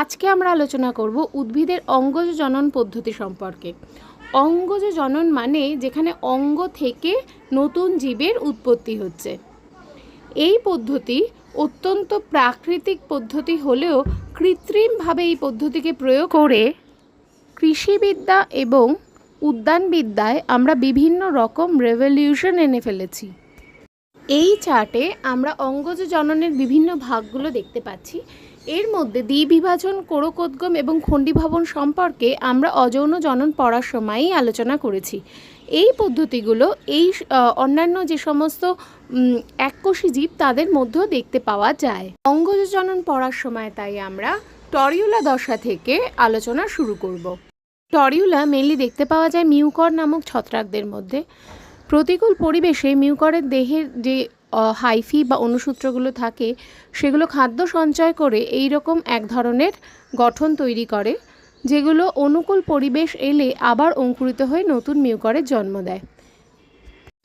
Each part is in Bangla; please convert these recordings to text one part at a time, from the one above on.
আজকে আমরা আলোচনা করব উদ্ভিদের অঙ্গজ জনন পদ্ধতি সম্পর্কে। অঙ্গজ জনন মানে যেখানে অঙ্গ থেকে নতুন জীবের উৎপত্তি হচ্ছে। এই পদ্ধতি অত্যন্ত প্রাকৃতিক পদ্ধতি হলেও কৃত্রিমভাবে এই পদ্ধতিকে প্রয়োগ করে কৃষিবিদ্যা এবং উদ্যানবিদ্যায় আমরা বিভিন্ন রকম রেভলিউশন এনে ফেলেছি। এই চার্টে আমরা অঙ্গজ জননের বিভিন্ন ভাগগুলো দেখতে পাচ্ছি। এর মধ্যে দ্বিবিভাজন কোরকোদ্গম এবং খণ্ডিভবন সম্পর্কে আমরা অযৌন জনন পড়ার সময়ই আলোচনা করেছি। এই পদ্ধতিগুলো এই অন্যান্য যে সমস্ত এককোষী জীব তাদের মধ্যেও দেখতে পাওয়া যায়। অঙ্গজ জনন পড়ার সময় তাই আমরা টরিউলা দশা থেকে আলোচনা শুরু করব। টরিউলা মেনলি দেখতে পাওয়া যায় মিউকর নামক ছত্রাকদের মধ্যে। প্রতিকূল পরিবেশে মিউকরের দেহের যে হাইফি বা অনুসূত্রগুলো থাকে, সেগুলো খাদ্য সঞ্চয় করে এই রকম এক ধরনের গঠন তৈরি করে, যেগুলো অনুকূল পরিবেশ এলে আবার অঙ্কুরিত হয়ে নতুন মিউকরের জন্ম দেয়।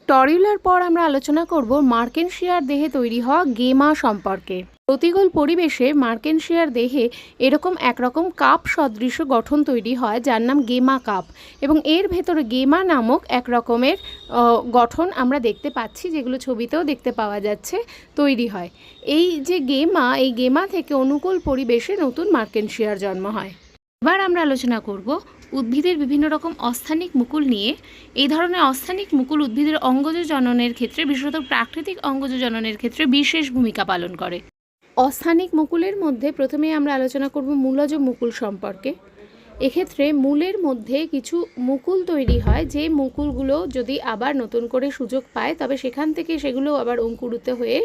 টরিউলার পর আমরা আলোচনা করব মার্কেনশিয়ার দেহে তৈরি হওয়া গেমা সম্পর্কে। প্রতিকূল পরিবেশে মার্কেনশিয়ার দেহে এরকম একরকম কাপ সদৃশ গঠন তৈরি হয়, যার নাম গেমা কাপ। এবং এর ভেতরে গেমা নামক এক রকমের গঠন আমরা দেখতে পাচ্ছি, যেগুলো ছবিতেও দেখতে পাওয়া যাচ্ছে, তৈরি হয়। এই যে গেমা, এই গেমা থেকে অনুকূল পরিবেশে নতুন মার্কেনশিয়ার জন্ম হয়। এবার আমরা আলোচনা করব উদ্ভিদের বিভিন্ন রকম অস্থানিক মুকুল নিয়ে। এই ধরনের অস্থানিক মুকুল উদ্ভিদের অঙ্গজ জননের ক্ষেত্রে, বিশেষত প্রাকৃতিক অঙ্গজ জননের ক্ষেত্রে বিশেষ ভূমিকা পালন করে। অস্থানিক মুকুলের মধ্যে প্রথমে আমরা আলোচনা করব মূলজ মুকুল সম্পর্কে। এক্ষেত্রে মূলের মধ্যে কিছু মুকুল তৈরি হয়, যে মুকুলগুলো যদি আবার নতুন করে সুযোগ পায়, তবে সেখান থেকে সেগুলো আবার অঙ্কুরিত হয়ে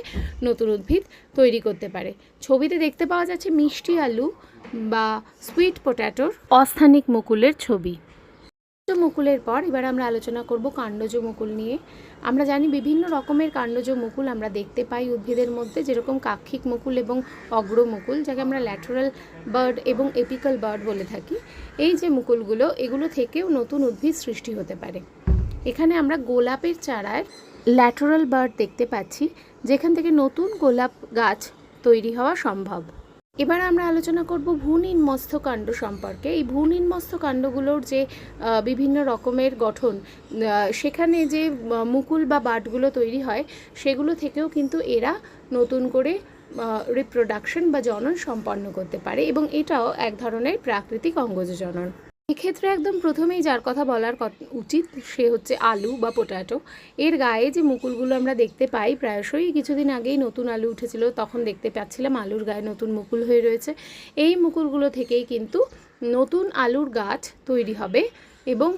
নতুন উদ্ভিদ তৈরি করতে পারে। ছবিতে দেখতে পাওয়া যাচ্ছে মিষ্টি আলু বা সুইট পট্যাটোর অস্থানিক মুকুলের ছবি। কাণ্ডজ মুকুলের পর এবার আমরা আলোচনা করব কাণ্ডজ মুকুল নিয়ে। আমরা জানি বিভিন্ন রকমের কাণ্ডজ মুকুল আমরা দেখতে পাই উদ্ভিদের মধ্যে, যেরকম কাক্ষিক মুকুল এবং অগ্র মুকুল, যাকে আমরা ল্যাটারাল বার্ড এবং এপিক্যাল বার্ড বলে থাকি। এই যে মুকুলগুলো, এগুলো থেকেও নতুন উদ্ভিদ সৃষ্টি হতে পারে। এখানে আমরা গোলাপের চারার ল্যাটারাল বার্ড দেখতে পাচ্ছি, যেখান থেকে নতুন গোলাপ গাছ তৈরি হওয়া সম্ভব। এবার আমরা আলোচনা করব ভূনির্মস্থ কাণ্ড সম্পর্কে। এই ভূনির্মস্থ কাণ্ডগুলোর যে বিভিন্ন রকমের গঠন সেখানে যে মুকুল বা বাটগুলো তৈরি হয়, সেগুলো থেকেও কিন্তু এরা নতুন করে রিপ্রোডাকশন বা জনন সম্পন্ন করতে পারে এবং এটাও এক ধরনের প্রাকৃতিক অঙ্গজ জনন এক্ষেত্রে একদম প্রথমেই যার কথা বলার উচিত, সে হচ্ছে আলু বা পোটাটো এর গায়ে যে মুকুলগুলো আমরা দেখতে পাই, প্রায়শই কিছুদিন আগেই নতুন আলু উঠেছিল, তখন দেখতে পাচ্ছিলাম আলুর গায়ে নতুন মুকুল হয়ে রয়েছে। এই মুকুলগুলো থেকেই কিন্তু নতুন আলুর গাছ তৈরি হবে এবং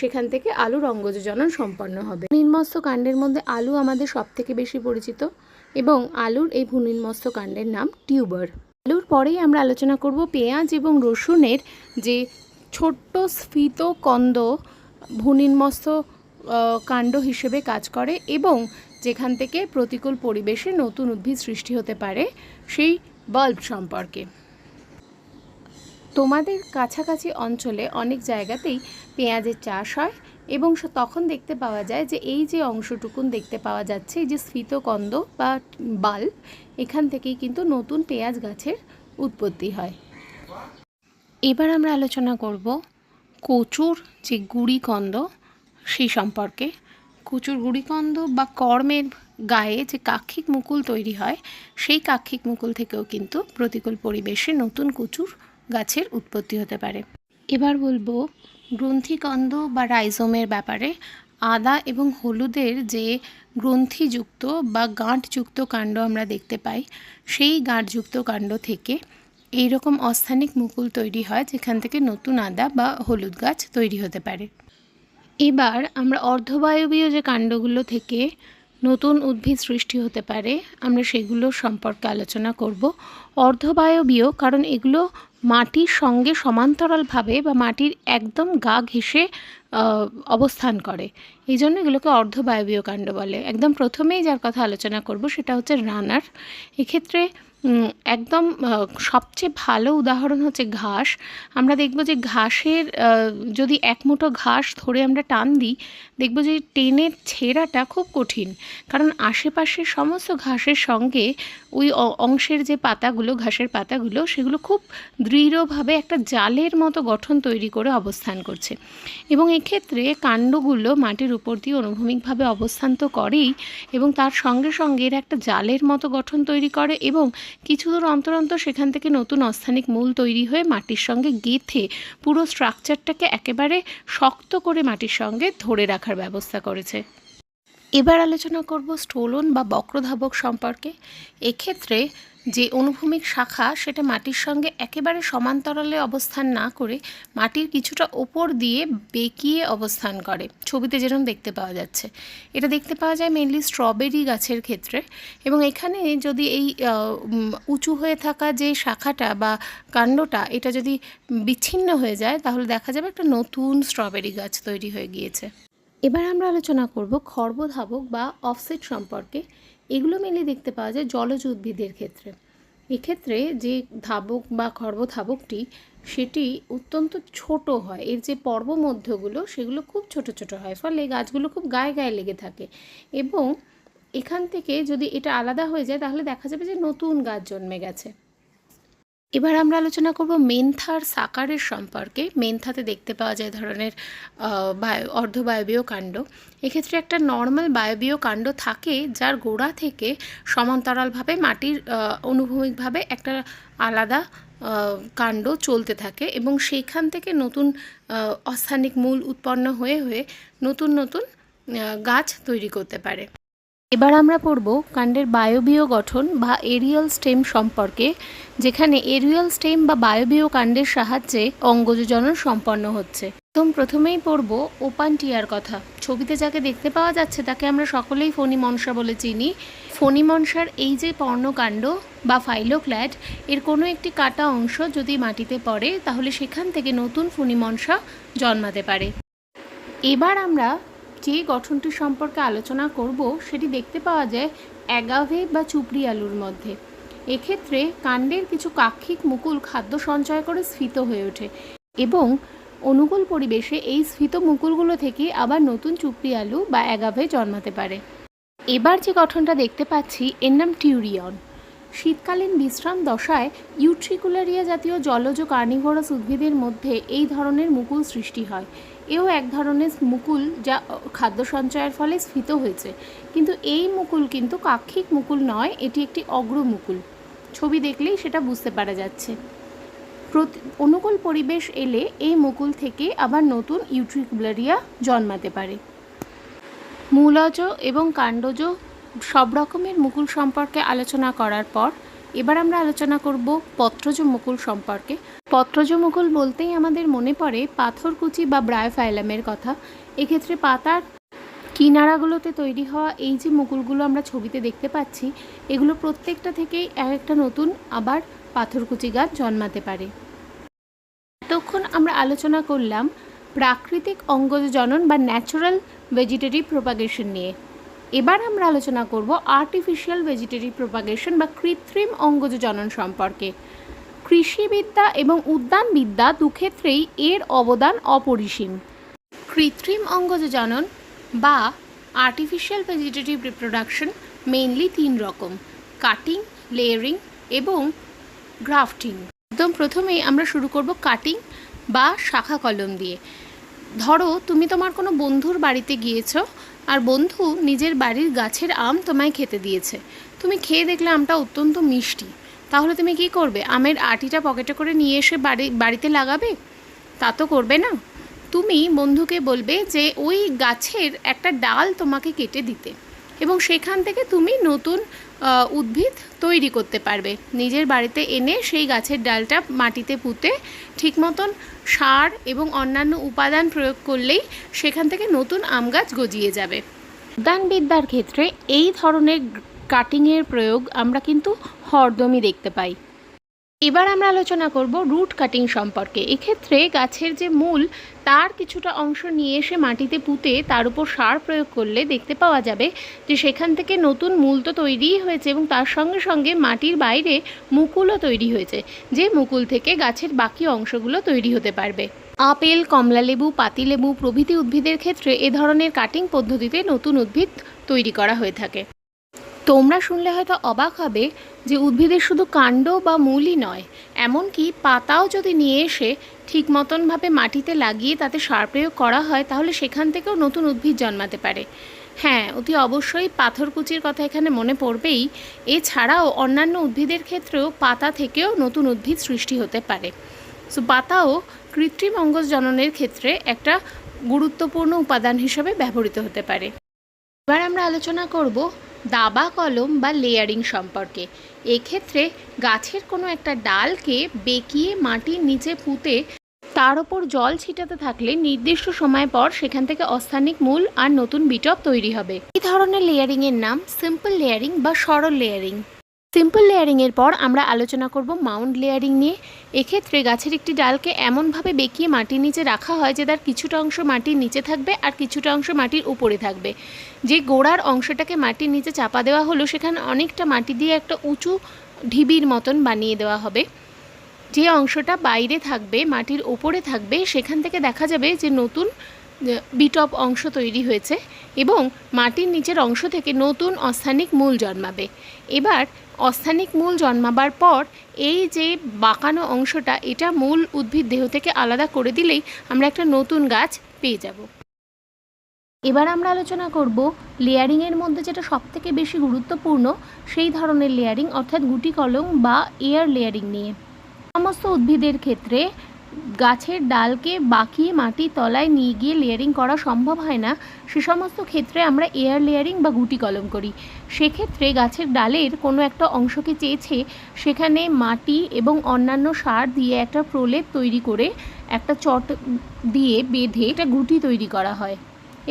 সেখান থেকে আলুর অঙ্গজজনন সম্পন্ন হবে। নির্মস্ত কাণ্ডের মধ্যে আলু আমাদের সব থেকে বেশি পরিচিত এবং আলুর এই ভূনির্মস্ত কাণ্ডের নাম টিউবার। আলুর পরেই আমরা আলোচনা করব পেঁয়াজ এবং রসুনের যে ছোট্ট স্ফীত কন্দ ভূনির্মস্ত কাণ্ড হিসেবে কাজ করে এবং যেখান থেকে প্রতিকূল পরিবেশে নতুন উদ্ভিদ সৃষ্টি হতে পারে সেই বাল্ব সম্পর্কে। তোমাদের কাছাকাছি অঞ্চলে অনেক জায়গাতেই পেঁয়াজের চাষ হয় এবং তখন দেখতে পাওয়া যায় যে এই যে অংশটুকুন দেখতে পাওয়া যাচ্ছে, এই যে স্ফীতকন্দ বা বাল্ব, এখান থেকেই কিন্তু নতুন পেঁয়াজ গাছের উৎপত্তি হয়। এবার আমরা আলোচনা করব কচুর যে গুড়িকন্দ সেই সম্পর্কে। কচুর গুড়িকন্দ বা কর্মের গায়ে যে কাক্ষিক মুকুল তৈরি হয়, সেই কাক্ষিক মুকুল থেকেও কিন্তু প্রতিকূল পরিবেশে নতুন কচুর গাছের উৎপত্তি হতে পারে। এবার বলব গ্রন্থিকন্দ বা রাইজোমের ব্যাপারে। আদা এবং হলুদের যে গ্রন্থিযুক্ত বা গাঁটযুক্ত কাণ্ড আমরা দেখতে পাই, সেই গাঁটযুক্ত কাণ্ড থেকে এই রকম অস্থানিক মুকুল তৈরি হয় যেখান থেকে নতুন আদা বা হলুদ গাছ তৈরি হতে পারে। এবার আমরা অর্ধবায়বীয় যে কাণ্ডগুলো থেকে নতুন উদ্ভিদ সৃষ্টি হতে পারে, আমরা সেগুলো সম্পর্কে আলোচনা করব। অর্ধবায়বীয়, কারণ এগুলো মাটির সঙ্গে সমান্তরালভাবে বা মাটির একদম গা ঘেঁষে অবস্থান করে। এই জন্য এগুলোকে অর্ধবায়বীয় কাণ্ড বলে। একদম প্রথমেই যার কথা আলোচনা করব সেটা হচ্ছে রানার। এক্ষেত্রে একদম সবচেয়ে ভালো উদাহরণ হচ্ছে ঘাস। আমরা দেখব যে ঘাসের যদি এক মুঠো ঘাস ধরে আমরা টান দিই, দেখব যে টেনের ছেঁড়াটা খুব কঠিন। কারণ আশেপাশের সমস্ত ঘাসের সঙ্গে ওই অংশের যে পাতাগুলো, ঘাসের পাতাগুলো, সেগুলো খুব দৃঢ়ভাবে একটা জালের মতো গঠন তৈরি করে অবস্থান করছে। এবং এক্ষেত্রে কাণ্ডগুলো মাটির উপর দিয়ে অনুভূমিকভাবে অবস্থান তো করেই, এবং তার সঙ্গে সঙ্গে এর একটা জালের মতো গঠন তৈরি করে, এবং কিছু দূর অন্তর অন্তর সেখান থেকে নতুন অস্থানিক মূল তৈরি হয়ে মাটির সঙ্গে গেঁথে পুরো স্ট্রাকচারটাকে একেবারে শক্ত করে মাটির সঙ্গে ধরে রাখার ব্যবস্থা করেছে। এবার আলোচনা করব স্টোলন বা বক্রধাবক সম্পর্কে। এক্ষেত্রে যে অনুভূমিক শাখা, সেটা মাটির সঙ্গে একেবারে সমান্তরালে অবস্থান না করে মাটির কিছুটা ওপর দিয়ে বেঁকিয়ে অবস্থান করে। ছবিতে যেরকম দেখতে পাওয়া যাচ্ছে। এটা দেখতে পাওয়া যায় মেনলি স্ট্রবেরি গাছের ক্ষেত্রে। এবং এখানে যদি এই উঁচু হয়ে থাকা যে শাখাটা বা কাণ্ডটা, এটা যদি বিচ্ছিন্ন হয়ে যায়, তাহলে দেখা যাবে একটা নতুন স্ট্রবেরি গাছ তৈরি হয়ে গিয়েছে। এবার আমরা আলোচনা করব খর্বধাবক বা অফসেট সম্পর্কে। এগুলো মেনলি দেখতে পাওয়া যায় জলজ উদ্ভিদের ক্ষেত্রে। এক্ষেত্রে যে ধাবক বা খর্বধাবকটি সেটি অত্যন্ত ছোট হয়। এর যে পর্ব মধ্যগুলো সেগুলো খুব ছোট ছোট হয়। ফলে গাছগুলো খুব গায়ে গায়ে লেগে থাকে। এবং এখান থেকে যদি এটা আলাদা হয়ে যায়, তাহলে দেখা যাবে যে নতুন গাছ জন্মে গেছে। এবার আমরা আলোচনা করব মেন্থার সাকারের সম্পর্কে। মেন্থাতে দেখতে পাওয়া যায় ধরনের বায়ু, অর্ধবায়বীয় কাণ্ড। এক্ষেত্রে একটা নর্মাল বায়বীয় কাণ্ড থাকে যার গোড়া থেকে সমান্তরালভাবে মাটির অনুভূমিকভাবে একটা আলাদা কাণ্ড চলতে থাকে এবং সেইখান থেকে নতুন অস্থানিক মূল উৎপন্ন হয়ে হয়ে নতুন নতুন গাছ তৈরি করতে পারে। এবার আমরা পড়ব কাণ্ডের বায়বীয় গঠন বা এরিয়াল স্টেম সম্পর্কে, যেখানে এরিয়াল স্টেম বা বায়বীয় কাণ্ডের সাহায্যে অঙ্গজজনন সম্পন্ন হচ্ছে। প্রথম প্রথমেই পড়ব ওপান টিয়ার কথা। ছবিতে যাকে দেখতে পাওয়া যাচ্ছে তাকে আমরা সকলেই ফণিমনসা বলে চিনি। ফণিমনসার এই যে পর্ণকাণ্ড বা ফাইলোক্ল্যাড এর কোনো একটি কাটা অংশ যদি মাটিতে পড়ে, তাহলে সেখান থেকে নতুন ফণিমনসা জন্মাতে পারে। এবার আমরা যে গঠনটি সম্পর্কে আলোচনা করব, সেটি দেখতে পাওয়া যায় অ্যাগাভে বা চুপড়ি আলুর মধ্যে। এক্ষেত্রে কাণ্ডের কিছু কাক্ষিক মুকুল খাদ্য সঞ্চয় করে স্ফীত হয়ে ওঠে এবং অনুকূল পরিবেশে এই স্ফীত মুকুলগুলো থেকে আবার নতুন চুপড়ি আলু বা অ্যাগাভে জন্মাতে পারে। এবার যে গঠনটা দেখতে পাচ্ছি, এর নাম টিউরিয়ন। শীতকালীন বিশ্রাম দশায় ইউট্রিকুলারিয়া জাতীয় জলজ কার্নিভোরাস উদ্ভিদের মধ্যে এই ধরনের মুকুল সৃষ্টি হয়। এও এক ধরনের মুকুল যা খাদ্য সঞ্চয়ের ফলে স্ফীত হয়েছে। কিন্তু এই মুকুল কিন্তু কাক্ষিক মুকুল নয়, এটি একটি অগ্রমুকুল ছবি দেখলেই সেটা বুঝতে পারা যাচ্ছে। অনুকূল পরিবেশ এলে এই মুকুল থেকে আবার নতুন ইউট্রিকুলারিয়া জন্মাতে পারে। মূলজ এবং কাণ্ডজ সব রকমের মুকুল সম্পর্কে আলোচনা করার পর এবার আমরা আলোচনা করব পত্রজ মুকুল সম্পর্কে। পত্রজ মুকুল বলতেই আমাদের মনে পড়ে পাথরকুচি বা ব্রায়োফাইলামের কথা। এক্ষেত্রে পাতার কিনারাগুলোতে তৈরি হওয়া এই যে মুকুলগুলো আমরা ছবিতে দেখতে পাচ্ছি, এগুলো প্রত্যেকটা থেকেই এক একটা নতুন আবার পাথরকুচি গাছ জন্মাতে পারে। এতক্ষণ আমরা আলোচনা করলাম প্রাকৃতিক অঙ্গজ জনন বা ন্যাচারাল ভেজিটেটিভ প্রোপাগেশন নিয়ে। এবার আমরা আলোচনা করব আর্টিফিশিয়াল ভেজিটেটিভ প্রোপাগেশন বা কৃত্রিম অঙ্গজ জনন সম্পর্কে। কৃষিবিদ্যা এবং উদ্যানবিদ্যা দুক্ষেত্রেই এর অবদান অপরিসীম। কৃত্রিম অঙ্গজ জনন বা আর্টিফিশিয়াল ভেজিটেটিভ রিপ্রোডাকশন মেইনলি তিন রকম কাটিং লেয়ারিং এবং গ্রাফটিং একদম প্রথমেই আমরা শুরু করব কাটিং বা শাখা কলম দিয়ে। ধরো, তুমি তোমার কোনো বন্ধুর বাড়িতে গিয়েছো আর বন্ধু, নিজের বাড়ির গাছের আম তোমায় খেতে দিয়েছে। তুমি খেয়ে দেখলে আমটা অত্যন্ত মিষ্টি। তাহলে তুমি কি করবে? আমের আটিটা পকেটে করে নিয়ে এসে বাড়ি, বাড়িতে লাগাবে? তা তো করবে না। তুমি বন্ধুকে বলবে যে, ওই গাছের একটা ডাল তোমাকে কেটে দিতে। এবং সেখান থেকে তুমি নতুন উদ্ভিদ তৈরি করতে পারবে। নিজের বাড়িতে এনে সেই গাছের ডালটা মাটিতে পুঁতে ঠিক মতন সার এবং অন্যান্য উপাদান প্রয়োগ করলেই সেখান থেকে নতুন আম গাছ গজিয়ে যাবে। উদ্যানবিদ্যার ক্ষেত্রে এই ধরনের কাটিংয়ের প্রয়োগ আমরা কিন্তু হরদমই দেখতে পাই। এবার আমরা আলোচনা করব রুট কাটিং সম্পর্কে। এক্ষেত্রে গাছের যে মূল, তার কিছুটা অংশ নিয়ে এসে মাটিতে পুঁতে তার উপর সার প্রয়োগ করলে দেখতে পাওয়া যাবে যে সেখান থেকে নতুন মূল তো তৈরিই হয়েছে এবং তার সঙ্গে সঙ্গে মাটির বাইরে মুকুলও তৈরি হয়েছে, যে মুকুল থেকে গাছের বাকি অংশগুলো তৈরি হতে পারবে। আপেল, কমলালেবু, পাতিলেবু প্রভৃতি উদ্ভিদের ক্ষেত্রে এ ধরনের কাটিং পদ্ধতিতে নতুন উদ্ভিদ তৈরি করা হয়ে থাকে। তোমরা শুনলে হয়তো অবাক হবে যে উদ্ভিদের শুধু কাণ্ড বা মূলই নয়, এমনকি পাতাও যদি নিয়ে এসে ঠিক মতনভাবে মাটিতে লাগিয়ে তাতে সার প্রয়োগ করা হয়, তাহলে সেখান থেকেও নতুন উদ্ভিদ জন্মাতে পারে। হ্যাঁ অতি অবশ্যই পাথরকুচির কথা এখানে মনে পড়বেই। এছাড়াও অন্যান্য উদ্ভিদের ক্ষেত্রেও পাতা থেকেও নতুন উদ্ভিদ সৃষ্টি হতে পারে। সো পাতাও কৃত্রিম অঙ্গজ জননের ক্ষেত্রে একটা গুরুত্বপূর্ণ উপাদান হিসেবে ব্যবহৃত হতে পারে। এবার আমরা আলোচনা করব দাবা কলম বা লেয়ারিং সম্পর্কে। এক্ষেত্রে গাছের কোনো একটা ডালকে বেঁকিয়ে মাটির নিচে পুঁতে তার ওপর জল ছিটাতে থাকলে নির্দিষ্ট সময় পর সেখান থেকে অস্থানিক মূল আর নতুন বিটপ তৈরি হবে। এই ধরনের লেয়ারিংয়ের নাম সিম্পল লেয়ারিং বা সরল লেয়ারিং সিম্পল লেয়ারিংয়ের পর আমরা আলোচনা করব মাউন্ট লেয়ারিং নিয়ে। এক্ষেত্রে গাছের একটি ডালকে এমনভাবে বেঁকিয়ে মাটির নিচে রাখা হয় যে তার কিছুটা অংশ মাটির নিচে থাকবে আর কিছুটা অংশ মাটির উপরে থাকবে। যে গোড়ার অংশটাকে মাটির নিচে চাপা দেওয়া হলো, সেখানে অনেকটা মাটি দিয়ে একটা উঁচু ঢিবির মতন বানিয়ে দেওয়া হবে। যে অংশটা বাইরে থাকবে, মাটির ওপরে থাকবে, সেখান থেকে দেখা যাবে যে নতুন বিটপ অংশ তৈরি হয়েছে এবং মাটির নিচের অংশ থেকে নতুন অস্থানিক মূল জন্মাবে। এবার অস্থানিক মূল জন্মাবার পর এই যে বাঁকানো অংশটা, এটা মূল উদ্ভিদ দেহ থেকে আলাদা করে দিলেই আমরা একটা নতুন গাছ পেয়ে যাব। এবার আমরা আলোচনা করব লেয়ারিংয়ের মধ্যে যেটা সবথেকে বেশি গুরুত্বপূর্ণ, সেই ধরনের লেয়ারিং, অর্থাৎ গুটি কলম বা এয়ার লেয়ারিং নিয়ে। সমস্ত উদ্ভিদের ক্ষেত্রে গাছের ডালকে বাঁকিয়ে মাটির তলায় নিয়ে গিয়ে লেয়ারিং করা সম্ভব হয় না। সে সমস্ত ক্ষেত্রে আমরা এয়ার লেয়ারিং বা গুটি কলম করি। সেক্ষেত্রে গাছের ডালের কোনো একটা অংশকে চেয়েছে সেখানে মাটি এবং অন্যান্য সার দিয়ে একটা প্রলেপ তৈরি করে একটা চট দিয়ে বেঁধে একটা গুটি তৈরি করা হয়।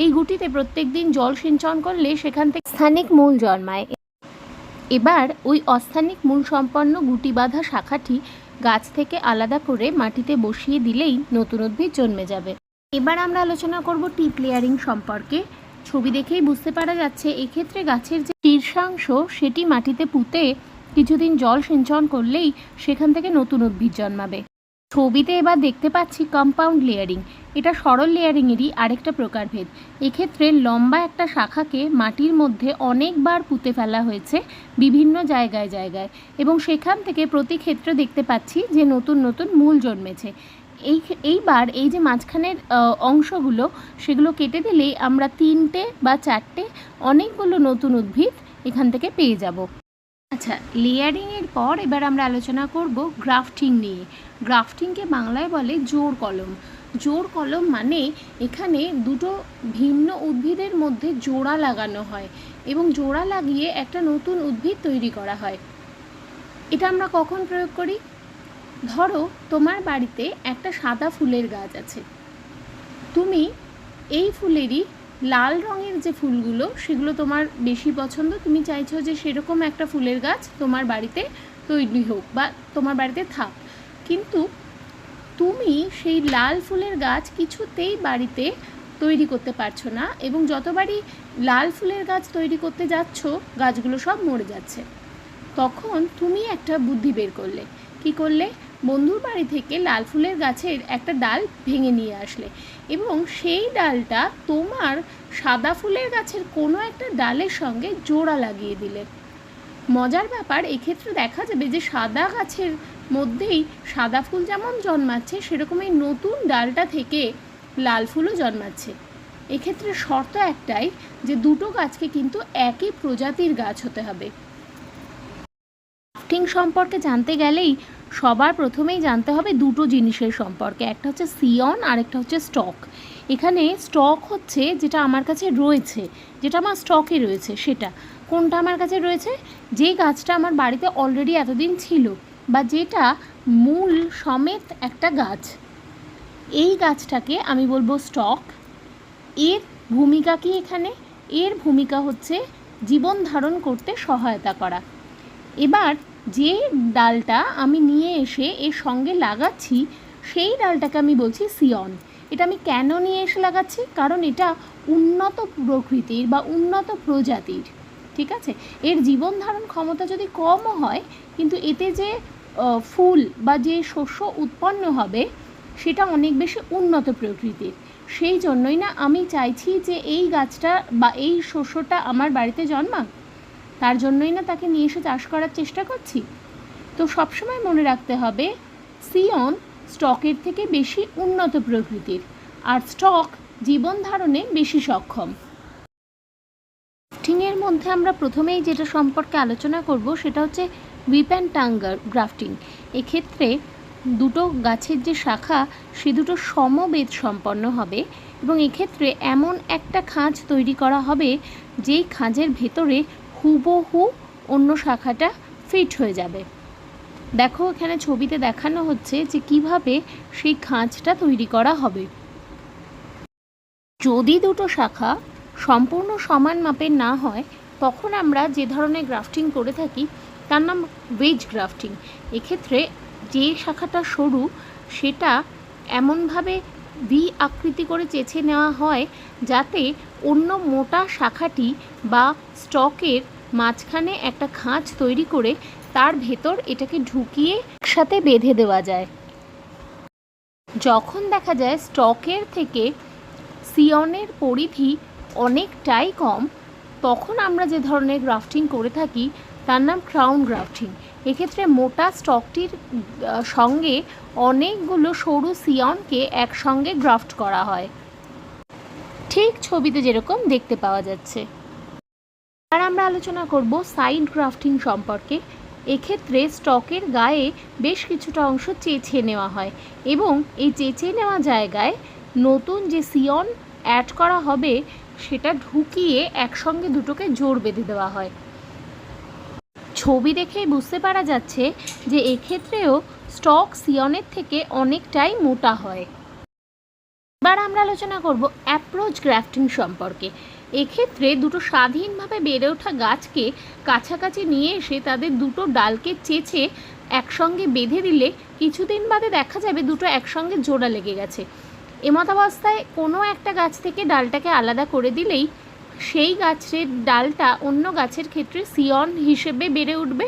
এই গুটিতে প্রত্যেক দিন জল সিঞ্চন করলে সেখান থেকে স্থানিক মূল জন্মায়। এবার ওই অস্থানিক মূল সম্পন্ন গুটি বাঁধা শাখাটি গাছ থেকে আলাদা করে মাটিতে বসিয়ে দিলেই নতুন উদ্ভিদ জন্মে যাবে। এবার আমরা আলোচনা করব টিপ লেয়ারিং সম্পর্কে। ছবি দেখেই বুঝতে পারা যাচ্ছে, এক্ষেত্রে গাছের যে শীর্ষাংশ সেটি মাটিতে পুঁতে কিছুদিন জল সিঞ্চন করলেই সেখান থেকে নতুন উদ্ভিদ জন্মাবে। ছবিতে এবার দেখতে পাচ্ছি কম্পাউন্ড লেয়ারিং এটা সরল লেয়ারিংয়েরই আরেকটা প্রকারভেদ। এক্ষেত্রে লম্বা একটা শাখাকে মাটির মধ্যে অনেকবার পুঁতে ফেলা হয়েছে বিভিন্ন জায়গায় জায়গায় এবং সেখান থেকে প্রতি ক্ষেত্রে দেখতে পাচ্ছি যে নতুন নতুন মূল জন্মেছে। এই এইবার এই যে মাঝখানের অংশগুলো, সেগুলো কেটে দিলেই আমরা তিনটে বা চারটে অনেকগুলো নতুন উদ্ভিদ এখান থেকে পেয়ে যাব। আচ্ছা লেয়ারিংয়ের পর এবার আমরা আলোচনা করব গ্রাফটিং নিয়ে। গ্রাফটিংকে বাংলায় বলে জোর কলম। জোর কলম মানে এখানে দুটো ভিন্ন উদ্ভিদের মধ্যে জোড়া লাগানো হয় এবং জোড়া লাগিয়ে একটা নতুন উদ্ভিদ তৈরি করা হয়। এটা আমরা কখন প্রয়োগ করি? ধরো, তোমার বাড়িতে একটা সাদা ফুলের গাছ আছে। তুমি এই ফুলেরই লাল রঙের যে ফুলগুলো, সেগুলো তোমার বেশি পছন্দ, তুমি চাইছো যে সেরকম একটা ফুলের গাছ তোমার বাড়িতে তৈরি হোক বা তোমার বাড়িতে থাক। কিন্তু তুমি সেই লাল ফুলের গাছ কিছুতেই বাড়িতে তৈরি করতে পারছ না এবং যতবারই লাল ফুলের গাছ তৈরি করতে যাচ্ছ, গাছগুলো সব মরে যাচ্ছে। তখন তুমি একটা বুদ্ধি বের করলে। কি করলে? বন্ধুর বাড়ি থেকে লাল ফুলের গাছের একটা ডাল ভেঙে নিয়ে আসলে এবং সেই ডালটা তোমার সাদা ফুলের গাছের কোনো একটা ডালের সঙ্গে জোড়া লাগিয়ে দিলে। মজার ব্যাপার, এক্ষেত্রে দেখা যাবে যে সাদা গাছের মধ্যেই সাদা ফুল যেমন জন্মাচ্ছে সেরকম এই নতুন ডালটা থেকে লাল ফুলও জন্মাচ্ছে। এক্ষেত্রে শর্ত একটাই যে দুটো গাছকে কিন্তু একই প্রজাতির গাছ হতে হবে। গ্রাফটিং সম্পর্কে জানতে গেলেই সবার প্রথমেই জানতে হবে দুটো জিনিসের সম্পর্কে, একটা হচ্ছে সিয়ন আর একটা হচ্ছে স্টক। এখানে স্টক হচ্ছে যেটা আমার কাছে রয়েছে, যেটা আমার স্টকে রয়েছে, সেটা। কোনটা আমার কাছে রয়েছে? যে গাছটা আমার বাড়িতে অলরেডি এতদিন ছিল বা যেটা মূল সমেত একটা গাছ। এই গাছটাকে আমি বলব স্টক। এর ভূমিকা কি এখানে? এর ভূমিকা হচ্ছে জীবন ধারণ করতে সহায়তা করা। এবার যে ডালটা আমি নিয়ে এসে এর সঙ্গে লাগাচ্ছি, সেই ডালটাকে আমি বলছি সিয়ন। এটা আমি কেন নিয়ে এসে লাগাচ্ছি? কারণ এটা উন্নত প্রকৃতির বা উন্নত প্রজাতির, ঠিক আছে? এর জীবন ধারণ ক্ষমতা যদি কমও হয়, কিন্তু এতে যে ফুল বা যে শস্য উৎপন্ন হবে, সেটা অনেক বেশি উন্নত প্রকৃতির। সেই জন্যই না আমি চাইছি যে এই গাছটা বা এই শস্যটা আমার বাড়িতে জন্মাক। তার জন্যই না তাকে নিয়ে এসে চাষ করার চেষ্টা করছি। তো সবসময় মনে রাখতে হবে, সিয়ন স্টকের থেকে বেশি উন্নত প্রকৃতির, আর স্টক জীবন ধারণে বেশি সক্ষম। গ্রাফটিংয়ের মধ্যে আমরা প্রথমেই যেটা সম্পর্কে আলোচনা করব, সেটা হচ্ছে উইপ অ্যান্ড টাঙ্গার গ্রাফটিং এক্ষেত্রে দুটো গাছের যে শাখা, সে দুটো সমবেত সম্পন্ন হবে এবং এক্ষেত্রে এমন একটা খাঁজ তৈরি করা হবে, যেই খাঁজের ভেতরে হুবহু অন্য শাখাটা ফিট হয়ে যাবে। দেখো এখানে ছবিতে দেখানো হচ্ছে যে কীভাবে সেই খাঁজটা তৈরি করা হবে। যদি দুটো শাখা সম্পূর্ণ সমান মাপের না হয়, তখন আমরা যে ধরনের গ্রাফটিং করে থাকি তার নাম ওয়েজ গ্রাফটিং এক্ষেত্রে যে শাখাটা সরু, সেটা এমনভাবে ভি আকৃতি করে চেছে নেওয়া হয় যাতে অন্য মোটা শাখাটি বা স্টকের মাঝখানে একটা খাঁজ তৈরি করে তার ভেতর এটাকে ঢুকিয়ে একসাথে বেঁধে দেওয়া যায়। যখন দেখা যায় স্টকের থেকে সিয়নের পরিধি অনেকটাই কম, তখন আমরা যে ধরনের গ্রাফটিং করে থাকি তার নাম ক্রাউন গ্রাফটিং এক্ষেত্রে মোটা স্টকটির সঙ্গে অনেকগুলো সরু সিয়নকে একসঙ্গে গ্রাফট করা হয়। ঠিক ছবিতে যেরকম দেখতে পাওয়া যাচ্ছে। আর আমরা আলোচনা করব সাইড গ্রাফটিং সম্পর্কে। এক্ষেত্রে স্টকের গায়ে বেশ কিছুটা অংশ চেঁচে নেওয়া হয় এবং এই চেঁচে নেওয়া জায়গায় নতুন যে সিয়ন অ্যাড করা হবে, সেটা ঢুকিয়ে একসঙ্গে দুটোকে জোর বেঁধে দেওয়া হয়। ছবি দেখেই বুঝতে পারা যাচ্ছে যে এক্ষেত্রেও স্টক সিয়নের থেকে অনেকটাই মোটা হয়। এবার আমরা আলোচনা করব অ্যাপ্রোচ গ্রাফটিং সম্পর্কে। এক্ষেত্রে দুটো স্বাধীনভাবে বেড়ে ওঠা গাছকে কাছাকাছি নিয়ে এসে তাদের দুটো ডালকে চেঁচে একসঙ্গে বেঁধে দিলে কিছুদিন বাদে দেখা যাবে দুটো একসঙ্গে জোড়া লেগে গেছে। এমতাবস্থায় কোনো একটা গাছ থেকে ডালটাকে আলাদা করে দিলেই সেই গাছের ডালটা অন্য গাছের ক্ষেত্রে সিয়ন হিসেবে বেড়ে উঠবে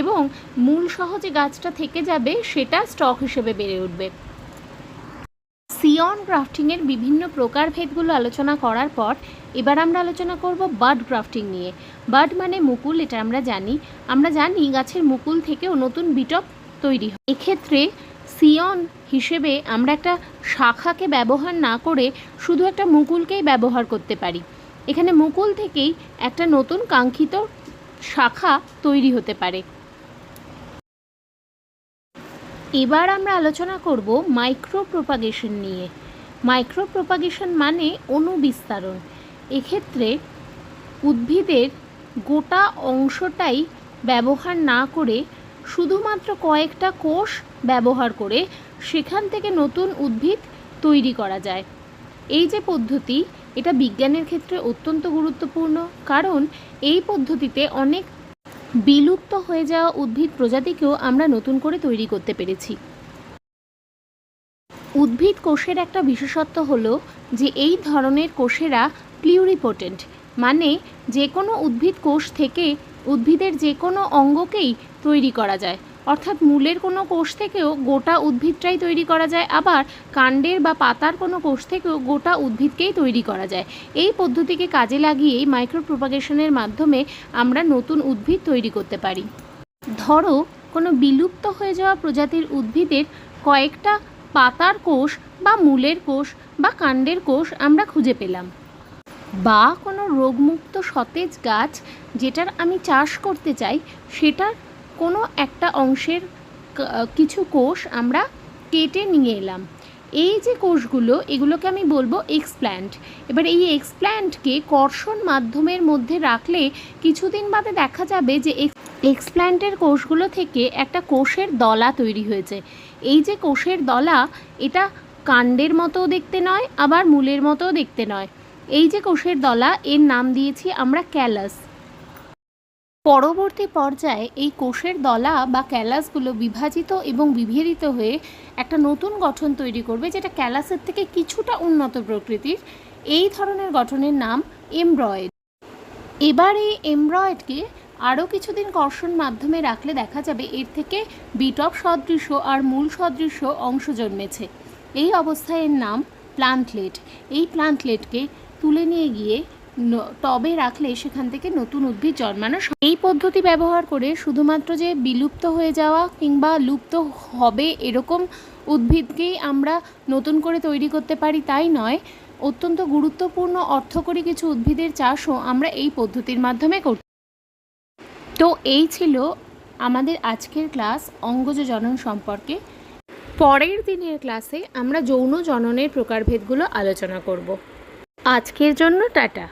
এবং মূল সহ যে গাছটা থেকে যাবে সেটা স্টক হিসেবে বেড়ে উঠবে। সিয়ন গ্রাফটিংয়ের বিভিন্ন প্রকারভেদগুলো আলোচনা করার পর এবার আমরা আলোচনা করব বার্ড গ্রাফটিং নিয়ে। বার্ড মানে মুকুল, এটা আমরা জানি। আমরা জানি গাছের মুকুল থেকেও নতুন বিটপ তৈরি হয়। এক্ষেত্রে সিয়ন হিসেবে আমরা একটা শাখাকে ব্যবহার না করে শুধু একটা মুকুলকেই ব্যবহার করতে পারি। এখানে মুকুল থেকেই একটা নতুন কাঙ্ক্ষিত শাখা তৈরি হতে পারে। এবার আমরা আলোচনা করব মাইক্রো প্রোপাগেশন নিয়ে। মাইক্রো প্রোপাগেশন মানে অনুবিস্তারণ। এক্ষেত্রে উদ্ভিদের গোটা অংশটাই ব্যবহার না করে শুধুমাত্র কয়েকটা কোষ ব্যবহার করে সেখান থেকে নতুন উদ্ভিদ তৈরি করা যায়। এই যে পদ্ধতি এটা বিজ্ঞানের ক্ষেত্রে অত্যন্ত গুরুত্বপূর্ণ, কারণ এই পদ্ধতিতে অনেক বিলুপ্ত হয়ে যাওয়া উদ্ভিদ প্রজাতিকেও আমরা নতুন করে তৈরি করতে পেরেছি। উদ্ভিদ কোষের একটা বিশেষত্ব হলো যে এই ধরনের কোষেরা প্লিউরিপোটেন্ট মানে যে কোনো উদ্ভিদ কোষ থেকে উদ্ভিদের যে কোনো অঙ্গকেই তৈরি করা যায়। অর্থাৎ মূলের কোনো কোষ থেকেও গোটা উদ্ভিদটাই তৈরি করা যায়, আবার কাণ্ডের বা পাতার কোনো কোষ থেকেও গোটা উদ্ভিদকেই তৈরি করা যায়। এই পদ্ধতিকে কাজে লাগিয়েই মাইক্রো প্রোপাগেশনের মাধ্যমে আমরা নতুন উদ্ভিদ তৈরি করতে পারি। ধরো, কোনো বিলুপ্ত হয়ে যাওয়া প্রজাতির উদ্ভিদের কয়েকটা পাতার কোষ বা মূলের কোষ বা কাণ্ডের কোষ আমরা খুঁজে পেলাম। বা কোনো রোগমুক্ত সতেজ গাছ যেটার আমি চাষ করতে চাই, সেটার কোনো একটা অংশের কিছু কোষ আমরা কেটে নিয়ে এলাম। এই যে কোষগুলো, এগুলোকে আমি বলব এক্সপ্ল্যান্ট। এবার এই এক্সপ্ল্যান্টকে কর্ষণ মাধ্যমের মধ্যে রাখলে কিছুদিন বাদে দেখা যাবে যে এক্সপ্ল্যান্টের কোষগুলো থেকে একটা কোষের দলা তৈরি হয়েছে। এই যে কোষের দলা, এটা কাণ্ডের মতোও দেখতে নয়, আবার মূলের মতোও দেখতে নয়। এই যে কোষের দলা, এর নাম দিয়েছি আমরা ক্যালাস। পরবর্তী পর্যায়ে এই কোষের দলা বা ক্যালাসগুলো বিভাজিত এবং বিভেদিত হয়ে একটা নতুন গঠন তৈরি করবে, যেটা ক্যালাসের থেকে কিছুটা উন্নত প্রকৃতির। এই ধরনের গঠনের নাম এমব্রয়েড। এবার এই এমব্রয়েডকে আরও কিছুদিন কর্ষণ মাধ্যমে রাখলে দেখা যাবে এর থেকে বিটপ সদৃশ্য আর মূল সদৃশ্য অংশ জন্মেছে। এই অবস্থায় এর নাম প্লান্টলেট। এই প্লান্টলেটকে তুলে নিয়ে গিয়ে টবে রাখলে সেখান থেকে নতুন উদ্ভিদ জন্মানো এই পদ্ধতি ব্যবহার করে শুধুমাত্র যে বিলুপ্ত হয়ে যাওয়া কিংবা লুপ্ত হবে এরকম উদ্ভিদকেই আমরা নতুন করে তৈরি করতে পারি তাই নয়, অত্যন্ত গুরুত্বপূর্ণ অর্থকরী কিছু উদ্ভিদের চাষও আমরা এই পদ্ধতির মাধ্যমে করতে তো এই ছিল আমাদের আজকের ক্লাস অঙ্গজ জনন সম্পর্কে। পরের দিনের ক্লাসে আমরা যৌন জননের প্রকারভেদগুলো আলোচনা করব। আজকের জন্য টাটা।